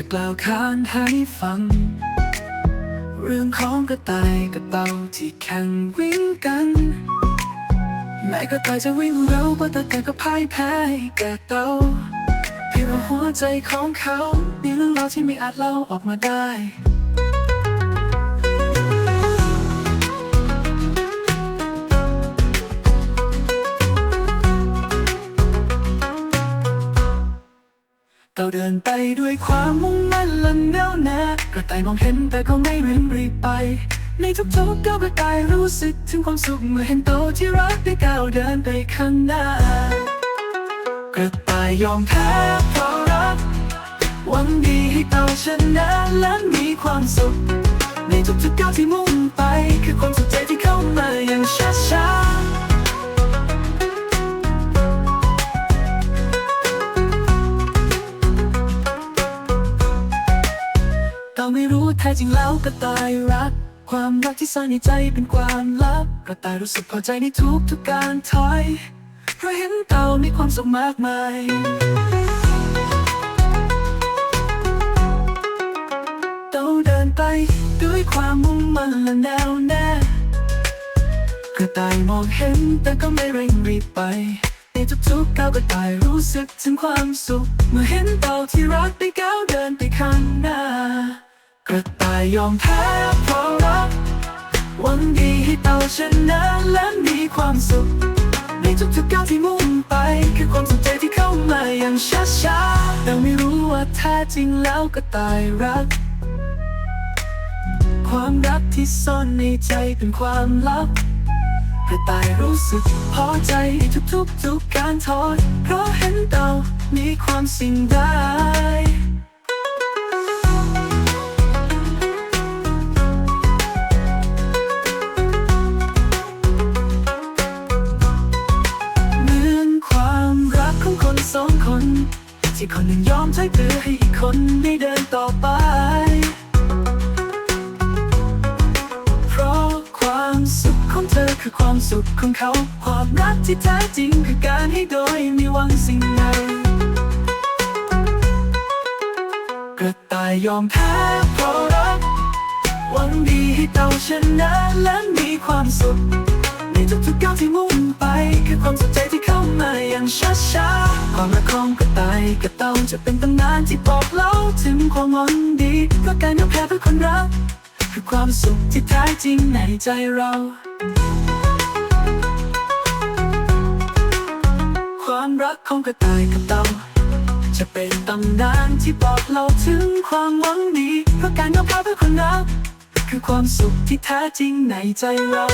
จะกล่าวค้านให้ฟัง เรื่องของกระต่ายกระเต่าที่แข่งวิ่งกัน แม้กระต่ายจะวิ่งเร็วกว่าแต่แต่ก็พ่ายแพ้แก่เต่าเพียงว่าหัวใจของเขามีเรื่องราวที่ไม่อาจเล่าออกมาได้ เต่าเดินไปด้วยความมุ่งมั่นและแน่วแน่กระต่ายมองเห็นแต่ก็ไม่รีบรีบไป ในทุกๆก้าวกระต่ายรู้สึกถึงความสุขเมื่อเห็นเต่าที่รักได้ก้าวเดินไปข้างหน้า กระต่ายยอมแพ้เพราะรักหวังดีให้เต่าชนะและมีความสุข ในทุกๆก้าวที่มุ่งไป คือความสุขใจที่เข้ามาอย่างช้า ไม่รู้แท้จริงแล้วกระต่ายรัก ความรักที่ซ่อนในใจเป็นความลับกระต่ายรู้สึกพอใจในทุกทุกการถอยเพราะเห็นเต่ามีความสุขมากมายเต่าเดินไปด้วยความมุ่งมั่นและแน่วแน่กระต่ายมองเห็นแต่ก็ไม่เร่งรีบไปในทุกๆก้าวกระต่ายรู้สึกถึงความสุข เมื่อเห็นเต่าที่รักได้ก้าวเดินไปข้างหน้า กระต่ายยอมแพ้เพราะรักหวังดีให้เต่าชนะและมีความสุข ในทุกๆก้าวที่มุ่งไป คือความสนใจที่เข้ามาอย่างช้าๆแต่ไม่รู้ว่าแท้จริงแล้วกระต่ายรัก ความรักที่ซ่อนในใจเป็นความลับกระต่ายรู้สึกพอใจในทุกๆทุกการถอยเพราะเห็นเต่ามีความสิ่งได้ ที่คนหนึ่งยอมใจเพื่อให้อีกคนได้เดินต่อไป เพราะความสุขของเธอคือความสุขของเขา ความรักที่แท้จริงคือการให้โดยไม่หวังสิ่งใดกระต่ายยอมแพ้เพราะรัก หวังดีให้เต่าชนะและมีความสุข ในทุกๆก้าวที่มุ่งไป คือความสนใจที่เข้ามาอย่างช้าๆความรักของกระต่ายกับเต่าจะเป็นตำนานที่บอกเล่าถึงความหวังดีก็การยอมแพ้เพื่อคนรัก คือความสุขที่แท้จริงในใจเราความรักของกระต่ายกับเต่าจะเป็นตำนานที่บอกเราถึงความหวังดีเพราะการยอมแพ้เพื่อคนรักคือความสุขที่แท้จริงในใจเรา